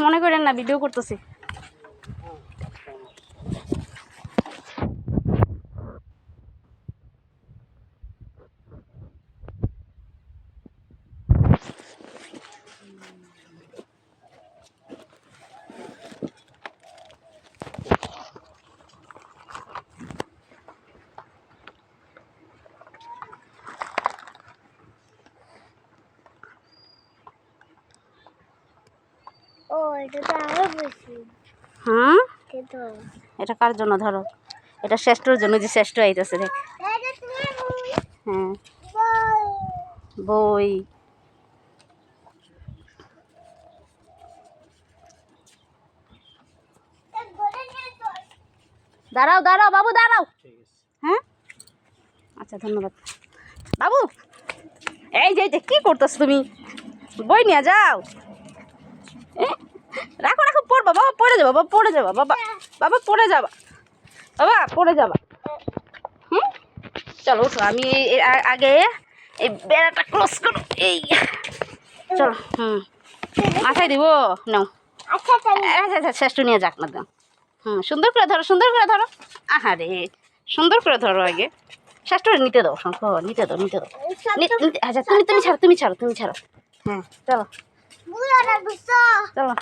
মনে করেন না ভিডিও করতেছি। ও এটা তো আরও বেশি। হ্যাঁ? এটা কার জন্য? ধরো। এটা শ্রেষ্ঠর জন্য যে শ্রেষ্ঠ আইতেছে দেখ। বই। হ্যাঁ। বই। দাঁড়াও দাঁড়াও বাবু দাঁড়াও। হ্যাঁ? আচ্ছা ধন্যবাদ। বাবু এই যে এই যে কি করতেছ তুমি? বই নিয়ে যাও। রাখো রাখো পড়বা বাবা পড়ে যাবা বাবা পড়ে যাবা বাবা বাবা পড়ে যাবা বাবা পড়ে যাবা। হুম? চলো উঠো আমি এই আগে এই বেড়াটা ক্লোজ করো এই চলো হুম। মাথায় দিব? নাও। আচ্ছা আচ্ছা আচ্ছা শ্রেষ্ঠ নিয়ে যাক না দাও। হুম সুন্দর করে ধরো সুন্দর করে ধরো। আহারে সুন্দর করে ধরো আগে। শ্রেষ্ঠ নিতে দাও শঙ্খ নিতে দাও নিতে দাও। আচ্ছা তুমি তুমি ছাড়ো তুমি ছাড়ো তুমি ছাড়ো। হ্যাঁ চলো। চলো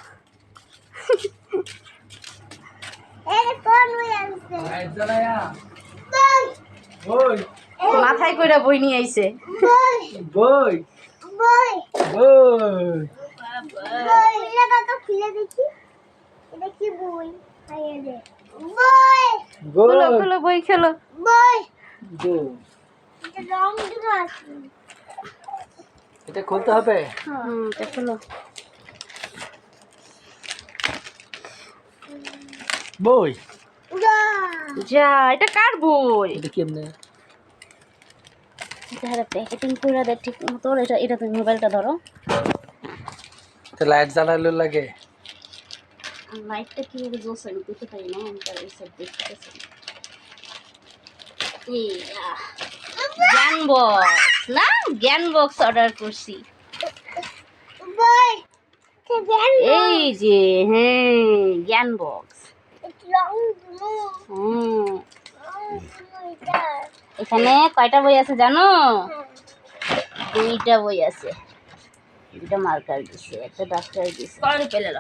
মাথায় কইরা বই নিয়ে আইছে বই বই বই খুলে দেখি এটা কি বই বই খুলো খুলো বই খেলো বই এটা খুলতে হবে হুম খুলো বই? যা। এটা কার বই? এটা কেমনে? এটা প্যাকেটিং করে দে ঠিক মতো এটা এটা তুমি মোবাইলটা ধরো। তো লাইট জ্বালালো লাগে। লাইটটা কীভাবে জ্বলছে আমি দেখতে পাই না আমি তার এই সাইড দেখতে পাচ্ছি জ্ঞান বক্স না? জ্ঞান বক্স অর্ডার করছি। বই এই যে হ্যাঁ জ্ঞান বক্স এখানে কয়টা বই আছে জানো? দুইটা বই আছে। দুইটা মার্কার দিছে একটা ডাক্তার দিছে। পেলে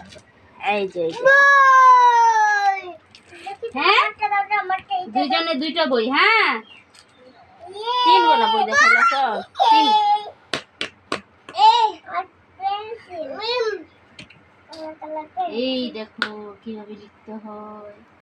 এই যে। হ্যাঁ? দুইজনে দুইটা বই হ্যাঁ? তিন গোলা বই দেখাল তো। তিন। এই দেখো কীভাবে লিখতে হয়।